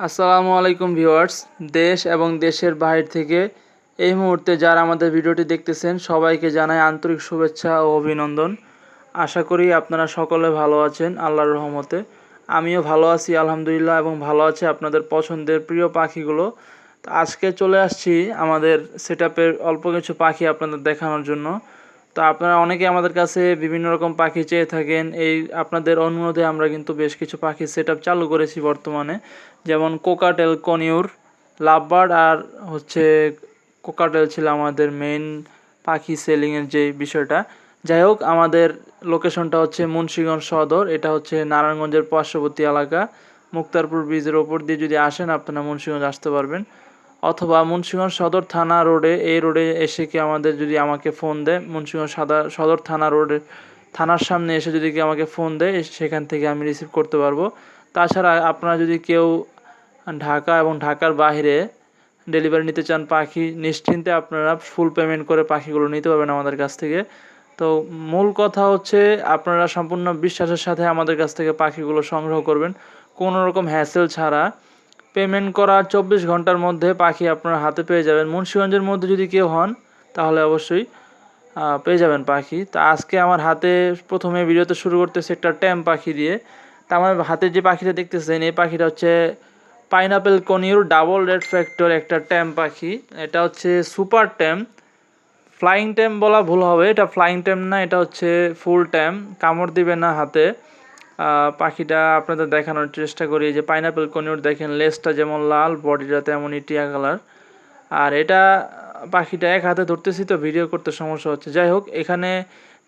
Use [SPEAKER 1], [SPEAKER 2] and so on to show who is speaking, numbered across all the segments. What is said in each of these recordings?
[SPEAKER 1] আসসালামু আলাইকুম ভিউয়ার্স। দেশ এবং দেশের বাইরে থেকে এই মুহূর্তে যারা আমাদের ভিডিওটি দেখতেছেন, সবাইকে জানাই আন্তরিক শুভেচ্ছা ও অভিনন্দন। আশা করি আপনারা সকলে ভালো আছেন আল্লাহর রহমতে। আমিও ভালো আছি, আলহামদুলিল্লাহ, এবং ভালো আছে আপনাদের পছন্দের প্রিয় পাখিগুলো। তো আজকে চলে আসছি আমাদের সেট অল্প কিছু পাখি আপনাদের দেখানোর জন্য। তো আপনারা অনেকে আমাদের কাছে বিভিন্ন রকম পাখি চেয়ে থাকেন। এই আপনাদের অনুরোধে আমরা কিন্তু বেশ কিছু পাখি সেট চালু করেছি বর্তমানে। যেমন কোকাটেল কনিউর, লাভবার্ড আর হচ্ছে কোকাটেল ছিল আমাদের মেইন পাখি সেলিংয়ের যে বিষয়টা। যাই হোক, আমাদের লোকেশনটা হচ্ছে মুন্সিগঞ্জ সদর। এটা হচ্ছে নারায়ণগঞ্জের পার্শ্ববর্তী এলাকা। মুক্তারপুর ব্রিজের ওপর দিয়ে যদি আসেন, আপনারা মুন্সিগঞ্জ আসতে পারবেন। অথবা মুন্সিগঞ্জ সদর থানা রোডে, এই রোডে এসে কি আমাদের যদি আমাকে ফোন দেয়, মুন্সিগঞ্জ সাদা সদর থানা রোডে, থানার সামনে এসে যদি কি আমাকে ফোন দেয় সেখান থেকে আমি রিসিভ করতে পারব। তাছাড়া আপনারা যদি কেউ ঢাকা এবং ঢাকার বাইরে ডেলিভারি নিতে চান, পাখি, নিশ্চিন্তে আপনারা ফুল পেমেন্ট করে পাখিগুলো নিতে পারবেন আমাদের কাছ থেকে। তো মূল কথা হচ্ছে, আপনারা সম্পূর্ণ বিশ্বাসের সাথে আমাদের কাছ থেকে পাখিগুলো সংগ্রহ করবেন। কোনো রকম হ্যাসেল ছাড়া পেমেন্ট করার চব্বিশ ঘণ্টার মধ্যে পাখি আপনার হাতে পেয়ে যাবেন। মুন্সিগঞ্জের মধ্যে যদি কেউ হন, তাহলে অবশ্যই পেয়ে যাবেন পাখি। তা আজকে আমার হাতে প্রথমে ভিডিওতে শুরু করতেছে একটা ট্যাম পাখি দিয়ে। তা আমার হাতে যে পাখিটা দেখতেছেন, এই পাখিটা হচ্ছে pineapple conure double red factor একটা ট্যাম পাখি। এটা হচ্ছে সুপার ট্যাম ফ্লাইং ট্যাম বলা ভুল হবে, এটা ফ্লাইং ট্যাম না, এটা হচ্ছে ফুল ট্যাম কামড় দিবে না হাতে। পাখিটা আপনাদের দেখানোর চেষ্টা করি। যে পাইনাপেল কনিউর দেখেন লেসটা যেমন লাল বডিটা তেমনই টিয়া কালার আর এটা পাখিটা এক হাতে ধরতেছি তো ভিডিও করতে সমস্যা হচ্ছে। যাই হোক, এখানে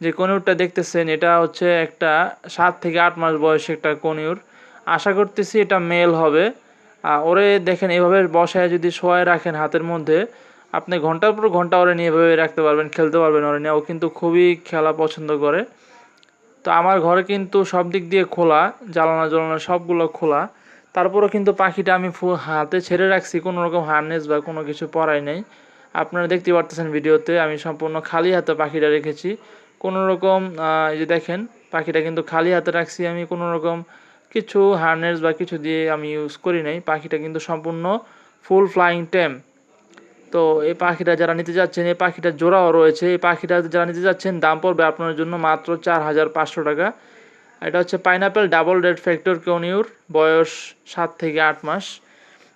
[SPEAKER 1] যে কনিউরটা দেখতেছেন, এটা হচ্ছে একটা সাত থেকে আট মাস বয়সে একটা কনিউর। আশা করতেছি এটা মেল হবে। ওরে দেখেন, এভাবে বসায় যদি শোয়ায় রাখেন হাতের মধ্যে, আপনি ঘণ্টার পর ঘণ্টা ওরে নিয়ে এভাবে রাখতে পারবেন, খেলতে পারবেন ওরে নিয়ে। ও কিন্তু খুবই খেলা পছন্দ করে। তো আমার ঘরে কিন্তু সব দিক দিয়ে খোলা, জ্বালানা জ্বালানা সবগুলো খোলা। তারপরেও কিন্তু পাখিটা আমি হাতে ছেড়ে রাখছি, কোনো রকম হারনেস বা কোনো কিছু পরাই নেই। আপনারা দেখতে পারতেছেন ভিডিওতে, আমি সম্পূর্ণ খালি হাতে পাখিটা রেখেছি। কোনো রকম এই যে দেখেন, পাখিটা কিন্তু খালি হাতে রাখছি আমি, কোনো রকম কিছু হারনেস বা কিছু দিয়ে আমি ইউজ করি নাই। পাখিটা কিন্তু সম্পূর্ণ ফুল ফ্লাইং টেম তো এই পাখিটা যারা নিতে যাচ্ছেন, এই পাখিটা জোড়াও রয়েছে। এই পাখিটা যারা নিতে যাচ্ছেন, দাম পড়বে আপনার জন্য মাত্র চার হাজার পাঁচশো টাকা। এটা হচ্ছে pineapple double red factor conure বয়স সাত থেকে আট মাস।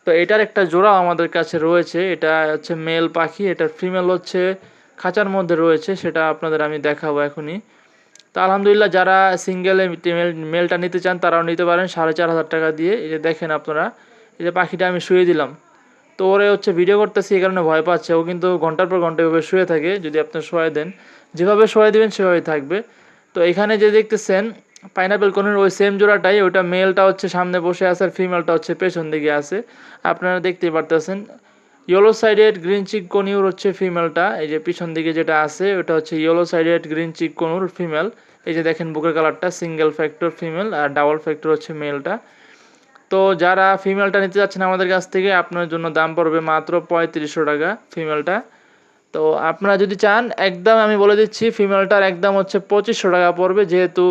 [SPEAKER 1] তো এটার একটা জোড়াও আমাদের কাছে রয়েছে। এটা হচ্ছে মেল পাখি, এটার ফিমেল হচ্ছে খাঁচার মধ্যে রয়েছে, সেটা আপনাদের আমি দেখাবো এখনই। তো আলহামদুলিল্লাহ যারা সিঙ্গেল মেল, মেলটা নিতে চান, তারাও নিতে পারেন সাড়ে চার হাজার টাকা দিয়ে। যে দেখেন আপনারা, এই যে পাখিটা আমি শুয়ে দিলাম। তো ওরে হচ্ছে ভিডিও করতেছি, এই কারণে ভয় পাচ্ছে। ও কিন্তু ঘণ্টার পর ঘণ্টা এভাবে শুয়ে থাকে, যদি আপনি শোয়াই দেন। যেভাবে শোয়াই দেবেন সেভাবে থাকবে। তো এখানে যে দেখতেছেন পাইনাপেল কোনের ওই সেম জোড়াটাই, ওইটা মেলটা হচ্ছে সামনে বসে আছে আর ফিমেলটা হচ্ছে পেছন দিকে আছে। আপনারা দেখতেই পারতেছেন yellow sided green cheek conure হচ্ছে ফিমেলটা এই যে পিছন দিকে যেটা আছে, ওটা হচ্ছে yellow sided green cheek conure female এই যে দেখেন, বুকের কালারটা সিঙ্গেল ফ্যাক্টর ফিমেল আর ডাবল ফ্যাক্টর হচ্ছে মেলটা তো যারা ফিমেলটা নিতে যাচ্ছেন আমাদের কাছ থেকে, আপনার জন্য দাম পড়বে মাত্র পঁয়ত্রিশশো টাকা ফিমেলটা তো আপনারা যদি চান, একদম আমি বলে দিচ্ছি ফিমেলটার একদম হচ্ছে পঁচিশশো টাকা পড়বে, যেহেতু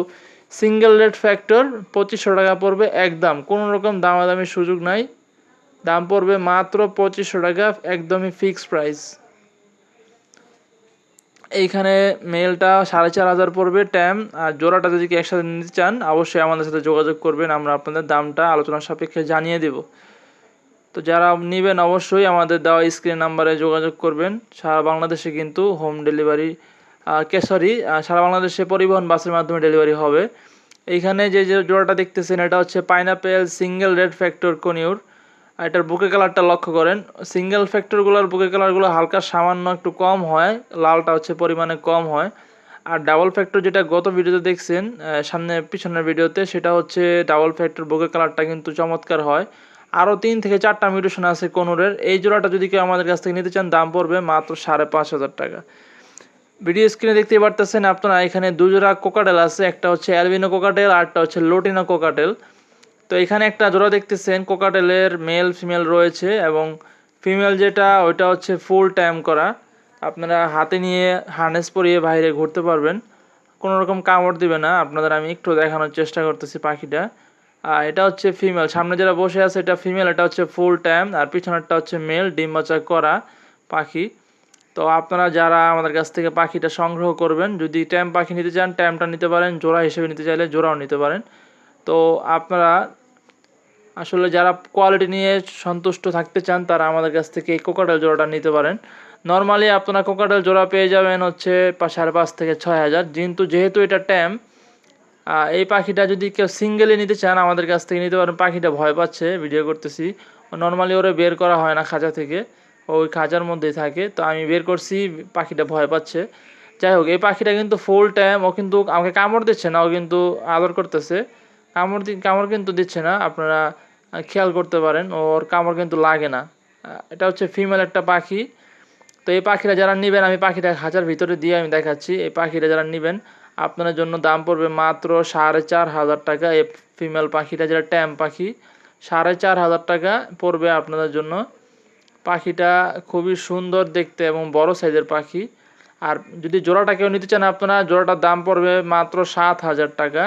[SPEAKER 1] সিঙ্গেল রেড ফ্যাক্টর পঁচিশশো টাকা পড়বে একদম। কোনো রকম দামাদামির সুযোগ নাই। দাম পড়বে মাত্র পঁচিশশো টাকা, একদমই ফিক্সড প্রাইস এইখানে মেলটা সাড়ে চার হাজার পড়বে ট্যাম আর জোড়াটা যদি কি একসাথে নিতে চান, অবশ্যই আমাদের সাথে যোগাযোগ করবেন, আমরা আপনাদের দামটা আলোচনার সাপেক্ষে জানিয়ে দেব। তো যারা নেবেন অবশ্যই আমাদের দেওয়া স্ক্রিন নাম্বারে যোগাযোগ করবেন। সারা বাংলাদেশে কিন্তু হোম ডেলিভারি কেশরি সারা বাংলাদেশে পরিবহন বাসের মাধ্যমে ডেলিভারি হবে। এইখানে যে যে জোড়াটা দেখতেছেন, এটা হচ্ছে pineapple single red factor conure এটার বুকে কালারটা লক্ষ্য করেন। সিঙ্গেল ফ্যাক্টরগুলোর বুকে কালারগুলো হালকা সামান্য একটু কম হয়, লালটা হচ্ছে পরিমাণে কম হয়। আর ডাবল ফ্যাক্টর যেটা গত ভিডিওতে দেখছেন সামনে পিছনের ভিডিওতে সেটা হচ্ছে ডাবল ফ্যাক্টর বুকে কালারটা কিন্তু চমৎকার হয়। আরও তিন থেকে চারটা মিউটেশন আছে কোনোরের। এই জোড়াটা যদি কেউ আমাদের কাছ থেকে নিতে চান, দাম পড়বে মাত্র সাড়ে পাঁচ হাজার টাকা। ভিডিও স্ক্রিনে দেখতে পারতেছেন আপনারা, এখানে দুজোড়া কোকাটেল আছে, একটা হচ্ছে অ্যালবিনো কোকাটেল আরটা হচ্ছে লোটিনো কোকাটেল তো এখানে একটা জোড়া দেখতেছেন, কোকাটেলের মেল ফিমেল রয়েছে এবং ফিমেল যেটা, ওইটা হচ্ছে ফুল টাইম করা। আপনারা হাতে নিয়ে হার্নেস পরিয়ে বাইরে ঘুরতে পারবেন। কোনো রকম কামড় দিবে না, আপনাদের আমি একটু দেখানোর চেষ্টা করতেছি পাখিটা। আর এটা হচ্ছে ফিমেল সামনে যারা বসে আছে এটা ফিমেল এটা হচ্ছে ফুল টাইম আর পিছনেরটা হচ্ছে মেল ডিম বাচ্চা করা পাখি। তো আপনারা যারা আমাদের কাছ থেকে পাখিটা সংগ্রহ করবেন, যদি ট্যাম পাখি নিতে চান ট্যামটা নিতে পারেন, জোড়া হিসেবে নিতে চাইলে জোড়াও নিতে পারেন। তো আপনারা আসলে যারা কোয়ালিটি নিয়ে সন্তুষ্ট থাকতে চান, তারা আমাদের কাছ থেকে এই কোকাটেল জোড়াটা নিতে পারেন। নর্মালি আপনারা কোকাটেল জোড়া পেয়ে যাবেন হচ্ছে সাড়ে পাঁচ থেকে ছয় হাজার। কিন্তু যেহেতু এটা ট্যাম এই পাখিটা যদি কেউ সিঙ্গেলে নিতে চান, আমাদের কাছ থেকে নিতে পারেন। পাখিটা ভয় পাচ্ছে ভিডিও করতেছি। নর্মালি ওরে বের করা হয় না খাঁচা থেকে ওই খাঁচার মধ্যেই থাকে। তো আমি বের করছি, পাখিটা ভয় পাচ্ছে। যাই হোক, এই পাখিটা কিন্তু ফুল টাইম ও কিন্তু আমাকে কামড় দিচ্ছে না, ও কিন্তু আদর করতেছে। কামড় কামড় কিন্তু দিচ্ছে না, আপনারা খেয়াল করতে পারেন, ওর কামড় কিন্তু লাগে না। এটা হচ্ছে ফিমেল একটা পাখি। তো এই পাখিটা যারা নেবেন, আমি পাখিটা হাজার ভিতরে দিয়ে আমি দেখাচ্ছি, এই পাখিটা যারা নেবেন আপনার জন্য দাম পড়বে মাত্র সাড়ে চার হাজার টাকা। এই ফিমেল পাখিটা যেটা ট্যাম পাখি, সাড়ে চার হাজার টাকা পড়বে আপনাদের জন্য। পাখিটা খুবই সুন্দর দেখতে এবং বড় সাইজের পাখি। আর যদি জোড়াটা কেউ নিতে চান, আপনারা জোড়াটার দাম পড়বে মাত্র সাত হাজার টাকা।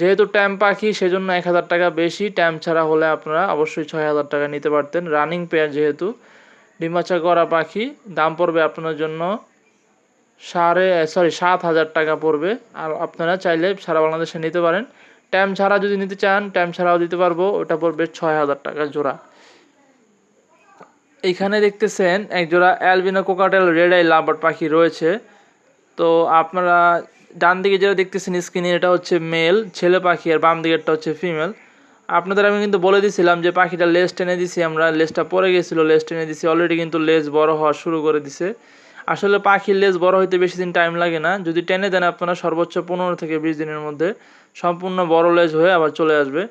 [SPEAKER 1] যেহেতু ট্যাম পাখি, সেজন্য এক হাজার টাকা বেশি। ট্যাম ছাড়া হলে আপনারা অবশ্যই ছয় হাজার টাকা নিতে পারতেন। রানিং পেয়ার যেহেতু ডিমাচা করা পাখি, দাম পড়বে আপনার জন্য সাড়ে সরি সাত হাজার টাকা পড়বে। আর আপনারা চাইলে সারা বাংলাদেশে নিতে পারেন। ট্যাম ছাড়া যদি নিতে চান ট্যাম ছাড়াও দিতে পারব। ওটা পড়বে ছয় হাজার টাকা জোড়া। এইখানে দেখতেছেন, এক জোড়া albino cockatiel red eye lover পাখি রয়েছে। তো আপনারা ডান দিকে যেটা দেখতেছেন স্ক্রিনে এটা হচ্ছে মেল ছেলে পাখি, আর বাম দিকেরটা হচ্ছে ফিমেল আপনাদের আমি কিন্তু বলে দিছিলাম যে পাখিটা লেস টেনে দিছি আমরা লেসটা পরে গেছিল লেস টেনে দিছি অলরেডি কিন্তু লেজ বড় হওয়া শুরু করে দিছে। আসলে পাখির লেজ বড় হইতে বেশি দিন টাইম লাগে না। যদি টেনে দেন আপনারা সর্বোচ্চ পনেরো থেকে বিশ দিনের মধ্যে সম্পূর্ণ বড় লেজ হয়ে আবার চলে আসবে।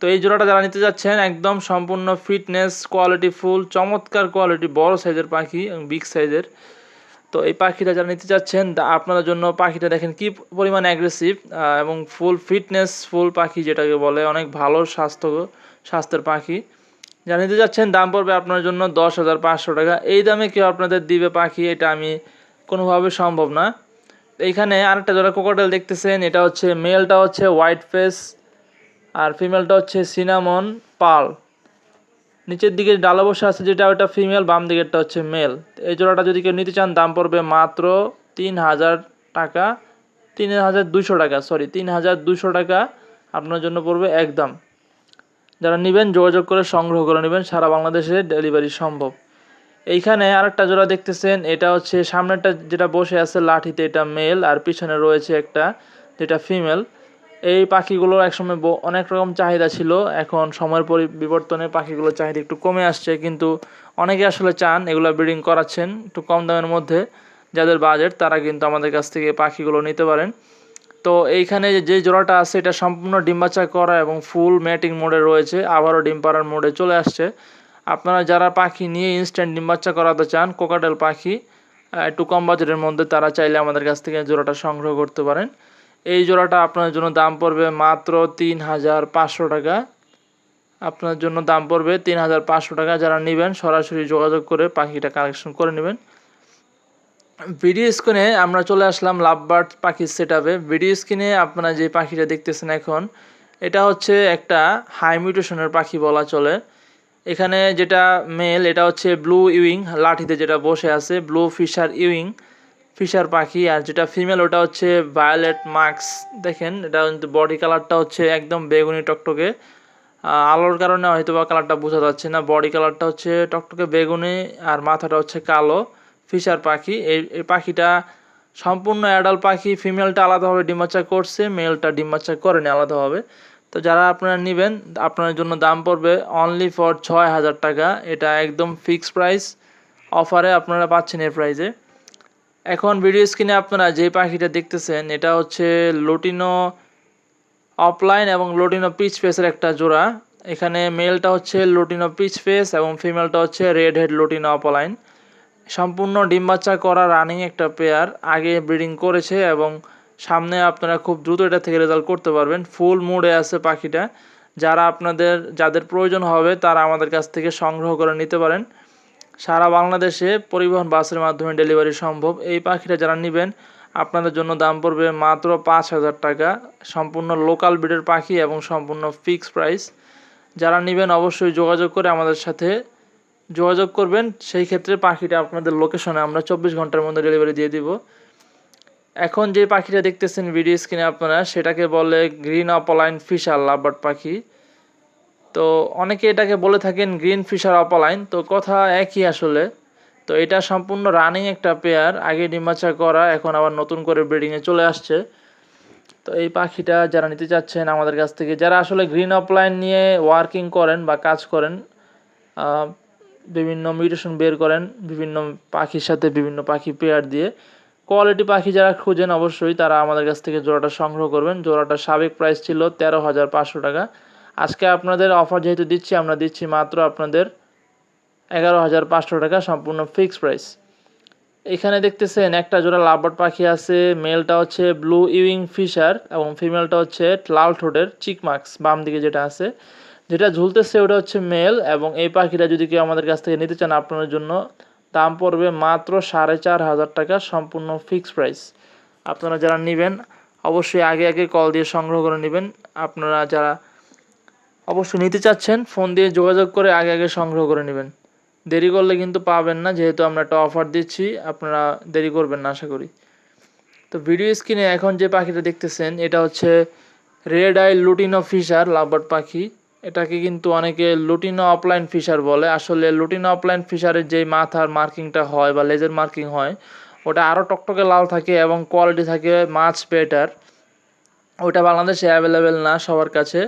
[SPEAKER 1] তো এই জোড়াটা যারা নিতে যাচ্ছেন, একদম সম্পূর্ণ ফিটনেস কোয়ালিটি ফুল চমৎকার কোয়ালিটি বড় সাইজের পাখি বিগ সাইজের তো এই পাখিটা যারা নিতে চাচ্ছেন আপনাদের জন্য পাখিটা দেখেন কি পরিমাণ অ্যাগ্রেসিভ এবং ফুল ফিটনেস ফুল পাখি যেটাকে বলে, অনেক ভালো স্বাস্থ্য, স্বাস্থ্যের পাখি। যারা নিতে চাচ্ছেন, দাম পড়বে আপনার জন্য দশ হাজার পাঁচশো টাকা। এই দামে কেউ আপনাদের দিবে পাখি, এটা আমি কোনোভাবে সম্ভব না। এইখানে আরেকটা যারা কোকোটেল দেখতেছেন, এটা হচ্ছে মেলটা হচ্ছে হোয়াইট ফেস আর ফিমেলটা হচ্ছে সিনামন পাল নিচের দিকে ডালা বসে আছে, যেটা ওটা ফিমেল বাম দিকেরটা হচ্ছে মেল এই জোড়াটা যদি কেউ নিতে চান, দাম পড়বে মাত্র তিন হাজার টাকা। তিন হাজার দুশো টাকা সরি তিন হাজার দুশো টাকা আপনার জন্য পড়বে একদম। যারা নেবেন, যোগাযোগ করে সংগ্রহ করে নেবেন, সারা বাংলাদেশে ডেলিভারি সম্ভব। এইখানে আরেকটা জোড়া দেখতেছেন, এটা হচ্ছে সামনেরটা যেটা বসে আছে লাঠিতে, এটা মেল আর পিছনে রয়েছে একটা, যেটা ফিমেল এই পাখিগুলোর একসময় অনেক রকম চাহিদা ছিল। এখন সময়ের পরিবর্তনে পাখিগুলোর চাহিদা একটু কমে আসছে, কিন্তু অনেকে আসলে চান এগুলো ব্রিডিং করাচ্ছেন একটু কম দামের মধ্যে। যাদের বাজেট, তারা কিন্তু আমাদের কাছ থেকে পাখিগুলো নিতে পারেন। তো এইখানে যে- জোড়াটা আছে, এটা সম্পূর্ণ ডিম বাচ্চা করা এবং ফুল ম্যাটিং মোডে রয়েছে, আবারও ডিম পাড়ার মোডে চলে আসছে। আপনারা যারা পাখি নিয়ে ইনস্ট্যান্ট ডিম বাচ্চা করাতে চান, কোকাটেল পাখি একটু কম বাজেটের মধ্যে তারা চাইলে আমাদের কাছ থেকে জোড়াটা সংগ্রহ করতে পারেন। এই জোড়াটা আপনার জন্য দাম পড়বে মাত্র তিন হাজার পাঁচশো টাকা। আপনার জন্য দাম পড়বে তিন হাজার পাঁচশো টাকা। যারা নেবেন, সরাসরি যোগাযোগ করে পাখিটা কালেকশন করে নেবেন। ভিডিও স্ক্রিনে আমরা চলে আসলাম লাভবার্ড পাখির সেট আপে ভিডিও স্ক্রিনে আপনারা যে পাখিটা দেখতেছেন এখন, এটা হচ্ছে একটা হাই মিউটেশনের পাখি বলা চলে। এখানে যেটা মেল এটা হচ্ছে ব্লু ইউইং লাঠিতে যেটা বসে আছে ব্লু ফিশার ইউইং ফিশার পাখি, আর যেটা ফিমেল ওটা হচ্ছে ভায়োলেট মার্কস দেখেন? এটা কিন্তু বডি কালারটা হচ্ছে একদম বেগুনি টকটকে। আলোর কারণে হয়তো বা কালারটা বোঝা যাচ্ছে না। বডি কালারটা হচ্ছে টকটকে বেগুনি, আর মাথাটা হচ্ছে কালো। ফিশার পাখি, এই পাখিটা সম্পূর্ণ অ্যাডাল্ট পাখি ফিমেলটা আলাদাভাবে ডিম বাচ্চা করছে মেলটা ডিম বাচ্চা করেনি আলাদাভাবে। তো যারা আপনারা নেবেন আপনার জন্য দাম পড়বে অনলি ফর ছয় হাজার টাকা। এটা একদম ফিক্সড প্রাইস অফারে আপনারা পাচ্ছেন এই প্রাইসে এখন ভিডিও স্ক্রিনে আপনারা যে পাখিটা দেখতেছেন, এটা হচ্ছে লুটিনো অফলাইন এবং লোটিনো পিচ ফেসের একটা জোড়া। এখানে মেলটা হচ্ছে লুটিনো পিচ ফেস এবং ফিমেলটা হচ্ছে রেড হেড লোটিনো অফলাইন সম্পূর্ণ ডিম বাচ্চা করা রানিং একটা পেয়ার আগে ব্রিডিং করেছে এবং সামনে আপনারা খুব দ্রুত এটা থেকে রেজাল্ট করতে পারবেন। ফুল মুডে আছে পাখিটা। যারা আপনাদের, যাদের প্রয়োজন হবে, তারা আমাদের কাছ থেকে সংগ্রহ করে নিতে পারেন। সারা বাংলাদেশে পরিবহন বাসের মাধ্যমে ডেলিভারি সম্ভব। এই পাখিটা যারা নেবেন, আপনাদের জন্য দাম পড়বে মাত্র পাঁচ হাজার টাকা। সম্পূর্ণ লোকাল ব্রিডের পাখি এবং সম্পূর্ণ ফিক্সড প্রাইস যারা নেবেন অবশ্যই যোগাযোগ করে আমাদের সাথে যোগাযোগ করবেন। সেই ক্ষেত্রে পাখিটা আপনাদের লোকেশনে আমরা চব্বিশ ঘণ্টার মধ্যে ডেলিভারি দিয়ে দিব। এখন যে পাখিটা দেখতেছেন ভিডিও স্ক্রিনে আপনারা, সেটাকে বলে গ্রিন অপলাইন ফিশার লাভবার্ড পাখি। তো অনেকে এটাকে বলে থাকেন গ্রিন ফিশার অপলাইন। তো কথা একই আসলে। তো এটা সম্পূর্ণ রানিং একটা পেয়ার, আগে ডিমাচা করা, এখন আবার নতুন করে ব্রিডিংয়ে চলে আসছে। তো এই পাখিটা যারা নিতে চাচ্ছেন আমাদের কাছ থেকে, যারা আসলে গ্রিন অপলাইন নিয়ে ওয়ার্কিং করেন বা কাজ করেন বিভিন্ন মিউটেশন বের করেন, বিভিন্ন পাখির সাথে বিভিন্ন পাখি পেয়ার দিয়ে, কোয়ালিটি পাখি যারা খুঁজেন অবশ্যই, তারা আমাদের কাছ থেকে জোড়াটা সংগ্রহ করবেন। জোড়াটা সাবেক প্রাইস ছিল তেরো হাজার পাঁচশো টাকা। আজকে আপনাদের অফার যেহেতু দিচ্ছি, আমরা দিচ্ছি মাত্র আপনাদের এগারো হাজার পাঁচশো টাকা সম্পূর্ণ ফিক্সড প্রাইস এখানে দেখতেছেন, একটা জোড়া লাভবার্ড পাখি আছে মেলটা হচ্ছে ব্লু ইউইং ফিশার এবং ফিমেলটা হচ্ছে লাল ঠোঁটের চিকমাক্স বাম দিকে যেটা আছে। যেটা ঝুলতেছে ওটা হচ্ছে মেল এবং এই পাখিটা যদি কেউ আমাদের কাছ থেকে নিতে চান আপনাদের জন্য, দাম পড়বে মাত্র সাড়ে চার হাজার টাকা সম্পূর্ণ ফিক্সড প্রাইস আপনারা যারা নেবেন, অবশ্যই আগে আগে কল দিয়ে সংগ্রহ করে নেবেন। আপনারা যারা অবশ্যই নিতে চাচ্ছেন, ফোন দিয়ে যোগাযোগ করে আগে আগে সংগ্রহ করে নেবেন। দেরি করলে কিন্তু পাবেন না, যেহেতু আমরা একটা অফার দিচ্ছি, আপনারা দেরি করবেন না, আশা করি। তো ভিডিও স্ক্রিনে এখন যে পাখিটা দেখতেছেন, এটা হচ্ছে red eye lutino fisher lovebird পাখি। এটাকে কিন্তু অনেকে লুটিনো অফলাইন ফিশার বলে। আসলে লুটিনো অফলাইন ফিশারের যেই মাথার মার্কিংটা হয় বা লেজের মার্কিং হয়, ওটা আরও টকটকে লাল থাকে এবং কোয়ালিটি থাকে মাছ বেটার ওটা বাংলাদেশে অ্যাভেলেবেল না, সবার কাছে।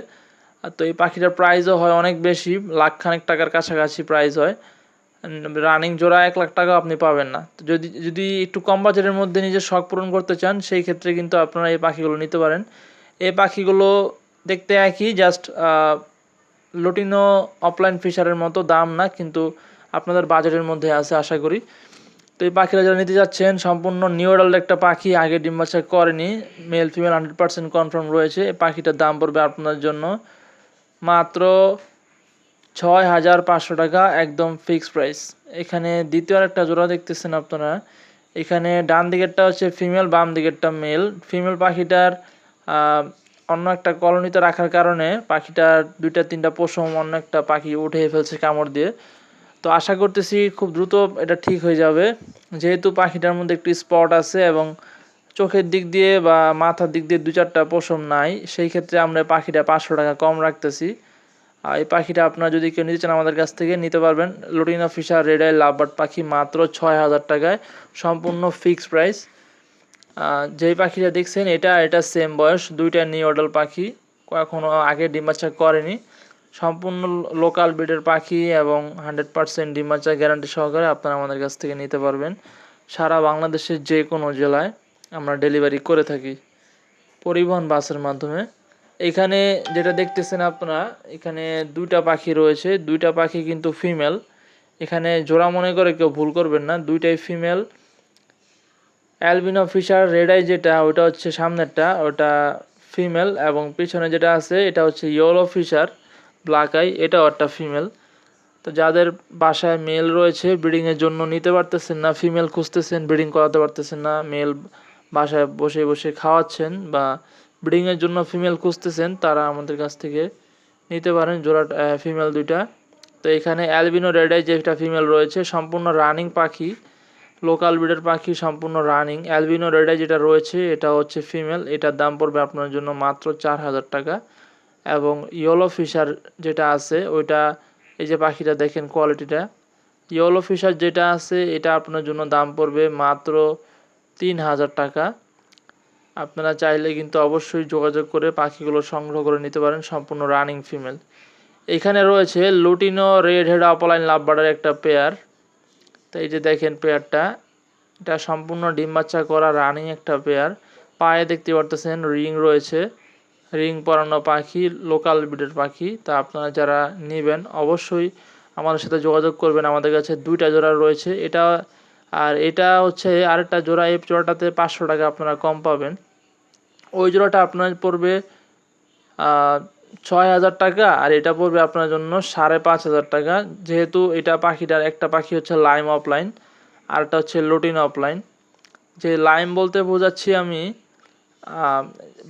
[SPEAKER 1] তো এই পাখিটার প্রাইসও হয় অনেক বেশি, লাখখানেক টাকার কাছাকাছি প্রাইস হয়। রানিং জোড়া এক লাখ টাকা আপনি পাবেন না। যদি যদি একটু কম বাজেটের মধ্যে নিজের শখ পূরণ করতে চান, সেই ক্ষেত্রে কিন্তু আপনারা এই পাখিগুলো নিতে পারেন। এই পাখিগুলো দেখতে একই জাস্ট লুটিনো অফলাইন ফিশারের মতো দাম না, কিন্তু আপনাদের বাজেটের মধ্যে আছে আশা করি। তো এই পাখিরা যারা নিতে যাচ্ছেন, সম্পূর্ণ নিউ অ্যাডাল্ট একটা পাখি, আগে ডিম করেনি male female hundred percent confirm রয়েছে, এই পাখিটার দাম পড়বে আপনার জন্য মাত্র ছয় হাজার পাঁচশো টাকা একদম ফিক্সড প্রাইস এখানে দ্বিতীয় একটা জোড়া দেখতেছেন আপনারা। এখানে ডান দিকেরটা হচ্ছে ফিমেল বাম দিকেরটা মেল ফিমেল পাখিটার অন্য একটা কলোনিতে রাখার কারণে পাখিটার দুইটা, তিনটা পশম অন্য একটা পাখি উঠে ফেলছে কামড় দিয়ে। তো আশা করতেছি খুব দ্রুত এটা ঠিক হয়ে যাবে। যেহেতু পাখিটার মধ্যে একটি স্পট আছে এবং চোখের দিক দিয়ে বা মাথার দিক দিয়ে দু চারটা পশম নাই, সেই ক্ষেত্রে আমরা পাখিটা পাঁচশো টাকা কম রাখতেছি। আর এই পাখিটা আপনারা যদি কেউ নিতে চান আমাদের কাছ থেকে, নিতে পারবেন। Lutino fisher red eye lovebird পাখি মাত্র ছয় হাজার টাকায়, সম্পূর্ণ ফিক্সড প্রাইস যেই পাখিটা দেখছেন, এটা এটা সেম বয়স, দুইটা নিউ অডাল পাখি এখনও আগে ডিমাচা করেনি। সম্পূর্ণ লোকাল ব্রিডের পাখি এবং হান্ড্রেড পারসেন্ট ডিমাচা গ্যারান্টি সহকারে আপনারা আমাদের কাছ থেকে নিতে পারবেন। সারা বাংলাদেশের যে কোনো জেলায়। আমরা ডেলিভারি করে থাকি। পরিবহন বাসের মাধ্যমে। এখানে যেটা দেখতেছেন আপনারা, এখানে দুইটা পাখি রয়েছে। দুইটা পাখি কিন্তু ফিমেল এখানে জোড়া মনে করে কেউ ভুল করবেন না, দুইটাই female albino fisher red eye যেটা, ওটা হচ্ছে সামনেরটা, ওটা ফিমেল এবং পিছনে যেটা আছে, এটা হচ্ছে ইয়েলো ফিশার ব্ল্যাক আই এটাও একটা ফিমেল তো যাদের বাসায় মেল রয়েছে ব্রিডিংয়ের জন্য নিতে পারতেছেন না ফিমেল খুঁজতেছেন ব্রিডিং করাতে পারতেছেন না মেল বাসায় বসে বসে খাওয়াচ্ছেন বা ব্রিডিংয়ের জন্য ফিমেল খুঁজতেছেন, তারা আমাদের কাছ থেকে নিতে পারেন জোড়া ফিমেল দুইটা। তো এখানে অ্যালবিনো রেডাই যেটা ফিমেল রয়েছে, সম্পূর্ণ রানিং পাখি লোকাল ব্রিডের পাখি, সম্পূর্ণ রানিং অ্যালবিনো রেডাই যেটা রয়েছে, এটা হচ্ছে ফিমেল এটার দাম পড়বে আপনার জন্য মাত্র চার হাজার টাকা। এবং ইয়েলো ফিশার যেটা আছে, ওইটা, এই যে পাখিটা দেখেন কোয়ালিটিটা ইয়েলো ফিশার যেটা আছে, এটা আপনার জন্য দাম পড়বে মাত্র তিন হাজার টাকা। আপনারা চাইলে কিন্তু অবশ্যই যোগাযোগ করে পাখিগুলো সংগ্রহ করে নিতে পারেন সম্পূর্ণ রানিং ফিমেল। এখানে রয়েছে লুটিনো রেড হেড অপলাইন, লাভবার্ডের একটা পেয়ার। তো এই যে দেখেন পেয়ারটা, এটা সম্পূর্ণ ডিম বাচ্চা করা রানিং একটা পেয়ার। পায়ে দেখতে পারতেছেন রিং রয়েছে। রিং পরানো পাখি, লোকাল ব্রিডের পাখি। তা আপনারা যারা নেবেন অবশ্যই আমাদের সাথে যোগাযোগ করবেন। আমাদের কাছে দুইটা জোড়া রয়েছে। এটা আর এটা হচ্ছে আরেকটা জোড়া, এই জোড়াটাতে পাঁচশো টাকা আপনারা কম পাবেন। ওই জোড়াটা আপনার পড়বে ছয় হাজার টাকা আর এটা পড়বে আপনার জন্য সাড়ে পাঁচ হাজার টাকা। যেহেতু এটা পাখিটার, একটা পাখি হচ্ছে লাইম অফলাইন একটা হচ্ছে লুটিন অফলাইন। যে লাইম বলতে বোঝাচ্ছি আমি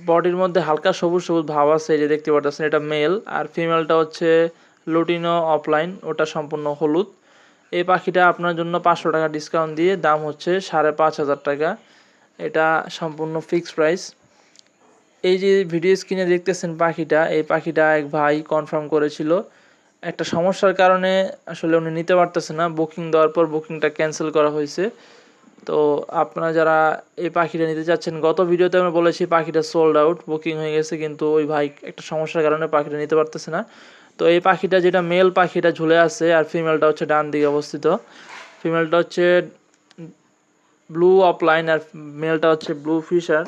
[SPEAKER 1] বডির মধ্যে হালকা সবুজ সবুজ ভাব আছে যে দেখতে পাচ্ছেন এটা মেল। আর ফিমেলটা হচ্ছে লুটিনো অফলাইন, ওটা সম্পূর্ণ হলুদ। এই পাখিটা আপনার জন্য পাঁচশো টাকা ডিসকাউন্ট দিয়ে দাম হচ্ছে সাড়ে পাঁচ হাজার টাকা। এটা সম্পূর্ণ ফিক্সড প্রাইস এই যে ভিডিও স্ক্রিনে দেখতেছেন পাখিটা, এই পাখিটা এক ভাই কনফার্ম করেছিল। একটা সমস্যার কারণে আসলে উনি নিতে পারতেছে না। বুকিং দেওয়ার পর বুকিংটা ক্যান্সেল করা হয়েছে। তো আপনারা যারা এই পাখিটা নিতে চাচ্ছেন, গত ভিডিওতে আমরা বলেছি পাখিটা সোল্ড আউট বুকিং হয়ে গেছে, কিন্তু ওই ভাই একটা সমস্যার কারণে পাখিটা নিতে পারতেছে না। তো এই পাখিটা যেটা মেল পাখিটা ঝুলে আছে আর ফিমেলটা হচ্ছে ডান দিকে অবস্থিত। ফিমেলটা হচ্ছে ব্লু অফলাইন আর মেলটা হচ্ছে ব্লু ফিশার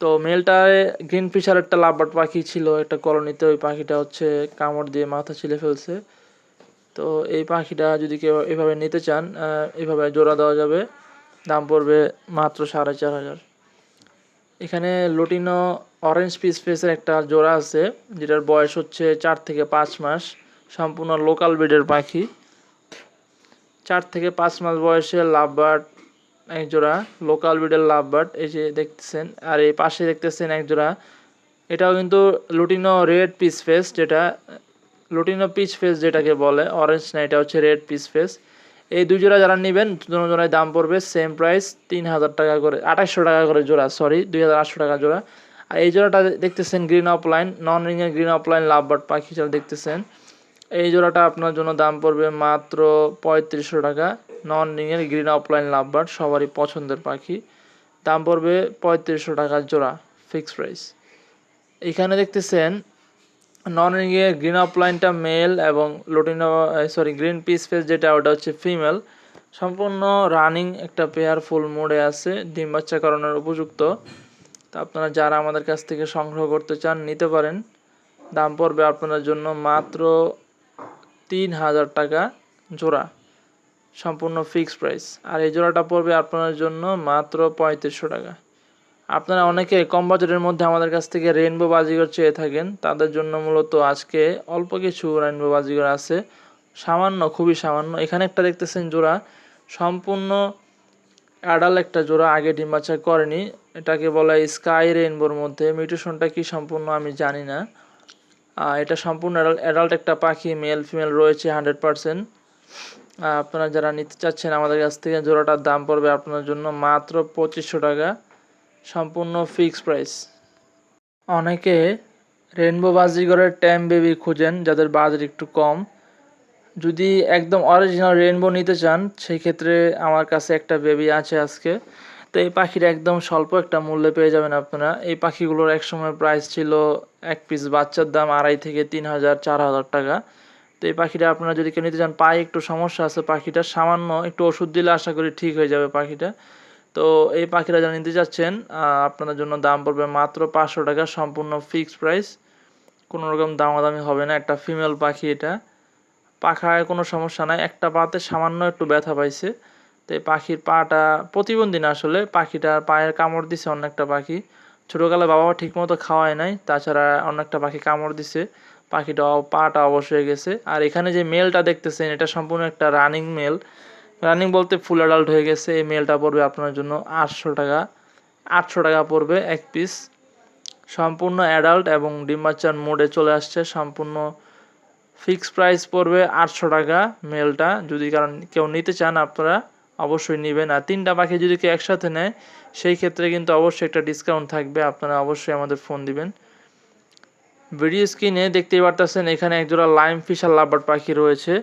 [SPEAKER 1] তো মেলটায় গ্রিন ফিশার একটা লাভবার্ড পাখি ছিল, একটা কলোনিতে ওই পাখিটা হচ্ছে কামড় দিয়ে মাথা ছিলে ফেলছে। তো এই পাখিটা যদি কেউ এভাবে নিতে চান এভাবে জোড়া দেওয়া যাবে। দাম পড়বে মাত্র সাড়ে চার হাজার। এখানে লুটিনো অরেঞ্জ পিস ফেসের একটা জোড়া আছে, যেটার বয়স হচ্ছে চার থেকে পাঁচ মাস। সম্পূর্ণ লোকাল ব্রিডের পাখি। চার থেকে পাঁচ মাস বয়সে লাভবার্ড এক জোড়া লোকাল ব্রিডের লাভবার্ড, এই যে দেখতেছেন, আর এই পাশে দেখতেছেন এক জোড়া। এটাও কিন্তু লুটিনো রেড পিস ফেস যেটা লুটিনো পিচ ফেস যেটাকে বলে অরেঞ্জ না, এটা হচ্ছে রেড পিস ফেস এই দুই জোড়া যারা নেবেন দুজন জোড়ায় দাম পড়বে সেম প্রাইস তিন হাজার টাকা করে আঠাশশো টাকা করে জোড়া সরি দুই হাজার আটশো টাকা জোড়া। আর এই জোড়াটা দেখতেছেন গ্রিন অফলাইন নন রিংয়ের গ্রিন অফলাইন লাভবার্ড পাখি যারা দেখতেছেন। এই জোড়াটা আপনার জন্য দাম পড়বে মাত্র পঁয়ত্রিশশো টাকা। নন রিংয়ের গ্রিন অফলাইন লাভবার্ড সবারই পছন্দের পাখি। দাম পড়বে পঁয়ত্রিশশো টাকার জোড়া ফিক্সড প্রাইস এখানে দেখতেছেন নন রিংয়ে গ্রিন অফলাইনটা মেল এবং lutino sorry green peach face যেটা, ওটা হচ্ছে ফিমেল সম্পূর্ণ রানিং একটা পেয়ার ফুল মোডে আছে, ডিম বাচ্চা করানোর উপযুক্ত। তো আপনারা যারা আমাদের কাছ থেকে সংগ্রহ করতে চান, নিতে পারেন। দাম পড়বে আপনাদের জন্য মাত্র তিন হাজার টাকা জোড়া, সম্পূর্ণ ফিক্সড প্রাইস আর এই জোড়াটা পড়বে আপনাদের জন্য মাত্র পঁয়ত্রিশশো টাকা। আপনারা অনেকে কম বাজেটের মধ্যে আমাদের কাছ থেকে রেনবো বাজিগর চেয়ে থাকেন, তাদের জন্য মূলত আজকে অল্প কিছু রেনবো বাজিগর আছে। সামান্য, খুবই সামান্য। এখানে একটা দেখতেছেন জোড়া, সম্পূর্ণ অ্যাডাল একটা জোড়া, আগে ডিম বাচ্চা করেনি। এটাকে বলা হয় স্কাই রেনবোর মধ্যে। মিউটেশনটা কি সম্পূর্ণ আমি জানি না। এটা সম্পূর্ণ অ্যাডাল্ট একটা পাখি মেল ফিমেল রয়েছে হান্ড্রেড পারসেন্ট আপনারা যারা নিতে চাচ্ছেন আমাদের কাছ থেকে, জোড়াটার দাম পড়বে আপনার জন্য মাত্র পঁচিশশো টাকা। সম্পূর্ণ ফিক্সড প্রাইস অনেকে রেনবো বাজিগরের ট্যাম বেবি খুঁজেন, যাদের বাজেট একটু কম। যদি একদম অরিজিনাল রেনবো নিতে চান সেই ক্ষেত্রে আমার কাছে একটা বেবি আছে আজকে। তো এই পাখির একদম স্বল্প একটা মূল্যে পেয়ে যাবেন আপনারা। এই পাখিগুলোর একসময় প্রাইস ছিল এক পিস বাচ্চার দাম আড়াই থেকে তিন হাজার, চার হাজার টাকা। তো এই পাখিটা আপনারা যদি কেউ নিতে চান, পায়ে একটু সমস্যা আছে পাখিটা সামান্য একটু ওষুধ দিলে আশা করি ঠিক হয়ে যাবে পাখিটা। তো এই পাখিরা যারা নিতে চাচ্ছেন আপনাদের জন্য দাম পড়বে মাত্র পাঁচশো টাকা, সম্পূর্ণ ফিক্সড প্রাইস কোনো রকম দামাদামি হবে না, একটা ফিমেল পাখি এটা। পাখায় কোনো সমস্যা নাই, একটা পাতে সামান্য একটু ব্যথা পাইছে। তো এই পাখির পাটা, প্রতিবন্ধী না আসলে পাখিটার পায়ের কামড় দিছে অন্য একটা পাখি। ছোটোকালে বাবা ঠিকমতো খাওয়ায় নাই, তাছাড়া অন্য একটা পাখি কামড় দিছে, পাখিটা পাটা অবশ হয়ে গেছে। আর এখানে যে মেলটা দেখতেছেন, এটা সম্পূর্ণ একটা রানিং মেল রানিং বলতে ফুল অ্যাডাল্ট হয়ে গেছে, এই মেলটা পড়বে আপনার জন্য আটশো টাকা। আটশো টাকা পড়বে এক পিস সম্পূর্ণ অ্যাডাল্ট এবং ডিম বাচ্চার মোডে চলে আসছে, সম্পূর্ণ ফিক্সড প্রাইস পড়বে আটশো টাকা মেলটা। যদি কারণ কেউ নিতে চান আপনারা অবশ্যই নেবেন। আর তিনটা পাখি যদি কেউ একসাথে নেয়, সেই ক্ষেত্রে কিন্তু অবশ্যই একটা ডিসকাউন্ট থাকবে। আপনারা অবশ্যই আমাদের ফোন দিবেন। ভিডিও স্ক্রিনে দেখতেই পারতেছেন, এখানে একজোড়া লাইম ফিশার লাভার পাখি রয়েছে।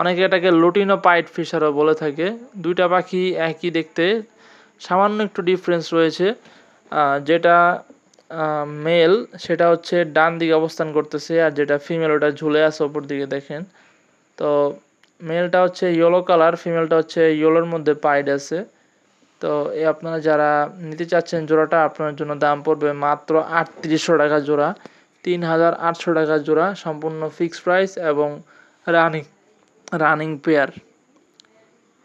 [SPEAKER 1] অনেকে এটাকে লুটিনো পাইট ফিশারও বলে থাকে। দুইটা পাখি একই দেখতে সামান্য একটু ডিফারেন্স রয়েছে। যেটা মেল সেটা হচ্ছে ডান দিকে অবস্থান করতেছে, আর যেটা ফিমেল ওটা ঝুলে আছে, ওপর দিকে দেখেন। তো মেলটা হচ্ছে ইয়েলো কালার ফিমেলটা হচ্ছে ইয়েলোর মধ্যে পাইড আছে। তো এই আপনারা যারা নিতে চাচ্ছেন জোড়াটা, আপনার জন্য দাম পড়বে মাত্র আটত্রিশশো টাকা জোড়া তিন হাজার আটশো টাকা জোড়া, সম্পূর্ণ ফিক্সড প্রাইস এবং রানিং রানিং পেয়ার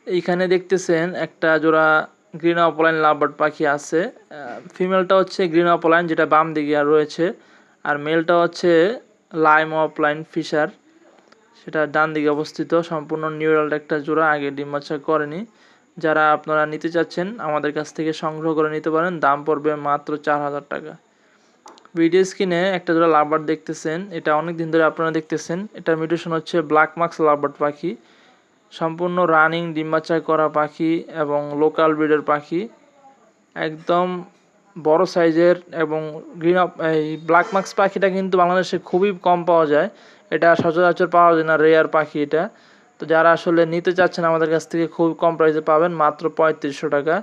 [SPEAKER 1] এইখানে দেখতেছেন একটা জোড়া গ্রিন অপলাইন লাভবার্ড পাখি আছে। ফিমেলটা হচ্ছে গ্রিন অপলাইন যেটা বাম দিকে রয়েছে। আর মেলটা হচ্ছে লাইম অপলাইন ফিশার সেটা ডান দিকে অবস্থিত। সম্পূর্ণ নিউরাল একটা জোড়া, আগে ডিম বাচ্চা করেনি। যারা আপনারা নিতে চাচ্ছেন, আমাদের কাছ থেকে সংগ্রহ করে নিতে পারেন। দাম পড়বে মাত্র চার হাজার টাকা। ভিডিও স্ক্রিনে একটা জোড়া লাভবার্ড দেখতেছেন। এটা অনেক দিন ধরে আপনারা দেখতেছেন। এটা মিউটেশন হচ্ছে ব্ল্যাক মার্কস লাভবার্ড পাখি। সম্পূর্ণ রানিং ডিম্বাচা করা পাখি এবং লোকাল ব্রিডের পাখি। একদম বড় সাইজের এবং গ্রিন এই ব্ল্যাক মার্কস পাখিটা কিন্তু বাংলাদেশে খুবই কম পাওয়া যায়। এটা সচরাচর পাওয়া যায় না রেয়ার পাখি এটা। তো যারা আসলে নিতে চাচ্ছেন, আমাদের কাছ থেকে খুব কম প্রাইসে পাবেন, মাত্র পঁয়ত্রিশশো টাকা।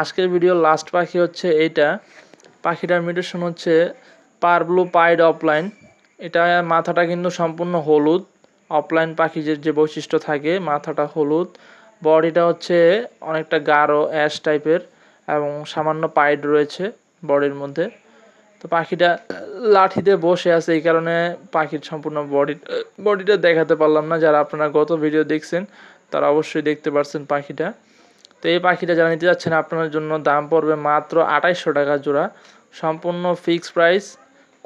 [SPEAKER 1] আজকের ভিডিও লাস্ট পাখি হচ্ছে এইটা। পাখিটার মিউটেশন হচ্ছে পার ব্লু পাইড অফলাইন এটা মাথাটা কিন্তু সম্পূর্ণ হলুদ। অফলাইন পাখিদের যে বৈশিষ্ট্য থাকে, মাথাটা হলুদ। বডিটা হচ্ছে অনেকটা গাঢ় অ্যাশ টাইপের এবং সামান্য পাইড রয়েছে বডির মধ্যে। তো পাখিটা লাঠিতে বসে আছে, এই কারণে পাখির সম্পূর্ণ বডি, বডিটা দেখাতে পারলাম না। যারা আপনারা গত ভিডিও দেখছেন, তারা অবশ্যই দেখতে পারছেন পাখিটা। তো এই পাখিটা যারা নিতে যাচ্ছেন আপনার জন্য দাম পড়বে মাত্র আঠাইশশো টাকা জোড়া। সম্পূর্ণ ফিক্সড প্রাইস,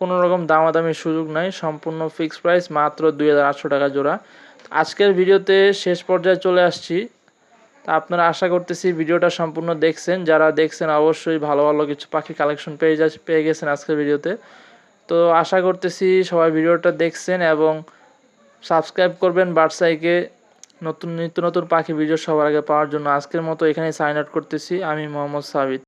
[SPEAKER 1] কোনো রকম দামাদামির সুযোগ নাই। সম্পূর্ণ ফিক্সড প্রাইস মাত্র দুই হাজার আটশো টাকা জোড়া। আজকের ভিডিওতে শেষ পর্যায়ে চলে আসছি। আপনারা আশা করতেছি ভিডিওটা সম্পূর্ণ দেখছেন। যারা দেখছেন, অবশ্যই ভালো ভালো কিছু পাখি কালেকশন পেয়ে যা পেয়ে গেছেন আজকের ভিডিওতে। তো আশা করতেছি সবাই ভিডিওটা দেখছেন এবং সাবস্ক্রাইব করবেন বার্সাইকে নতুন, নিত্য নতুন পাখি ভিডিও সবার আগে পাওয়ার জন্য আজকের মতো এখানে সাইন আউট করতেছি। আমি মোহাম্মদ সাবিত।